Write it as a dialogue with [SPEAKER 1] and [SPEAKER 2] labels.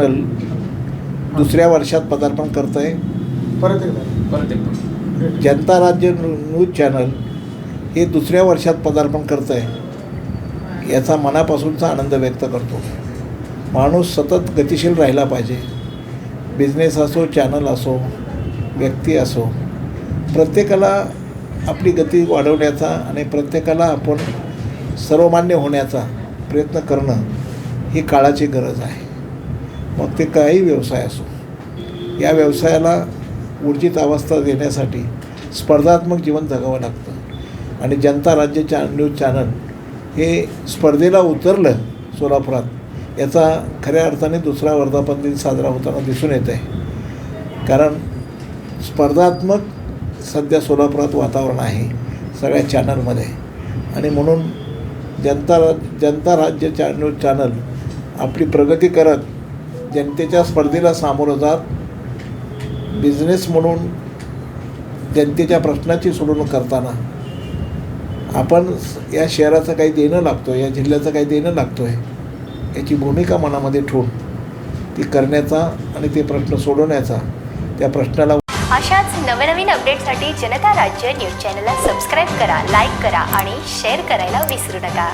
[SPEAKER 1] Channel दुसऱ्या वर्षात पदार्पण करत आहे
[SPEAKER 2] परत एकदा.
[SPEAKER 3] परत एकदा.
[SPEAKER 1] जनता राज्य न्यूज चॅनल हे दुसऱ्या वर्षात पदार्पण करत आहे याचा मनापासूनचा आनंद व्यक्त करतो. माणूस सतत गतिशील राहिला पाहिजे. बिझनेस असो चॅनल असो व्यक्ती असो प्रत्येकाला आपली गती वाढवण्याचा आणि प्रत्येकाला आपण सर्वमान्य होण्याचा प्रयत्न करणं ही काळाची गरज आहे. मग ते काही व्यवसाय असो. या व्यवसायाला ऊर्जित अवस्था देण्यासाठी स्पर्धात्मक जीवन जगावं लागतं. आणि जनता राज्य चॅ न्यूज चॅनल हे स्पर्धेला उतरलं सोलापुरात याचा खऱ्या अर्थाने दुसरा वर्धापन दिन साजरा होताना दिसून येत आहे कारण स्पर्धात्मक सध्या सोलापुरात वातावरण आहे सगळ्या चॅनलमध्ये. आणि म्हणून जनता जनता राज्य चॅ न्यूज चॅनल आपली प्रगती करत जनतेच्या स्पर्धेला सामोरं जात बिझनेस म्हणून जनतेच्या प्रश्नाची सोडवणूक करताना आपण या शहराचं काही देणं लागतो या जिल्ह्याचं काही देणं लागतो आहे याची भूमिका मनामध्ये ठेवून ती करण्याचा आणि ते प्रश्न सोडवण्याचा त्या प्रश्नाला
[SPEAKER 4] अशाच नवनवीन अपडेटसाठी जनता राज्य न्यूज चॅनलला सबस्क्राईब करा लाईक करा आणि शेअर करायला विसरू नका.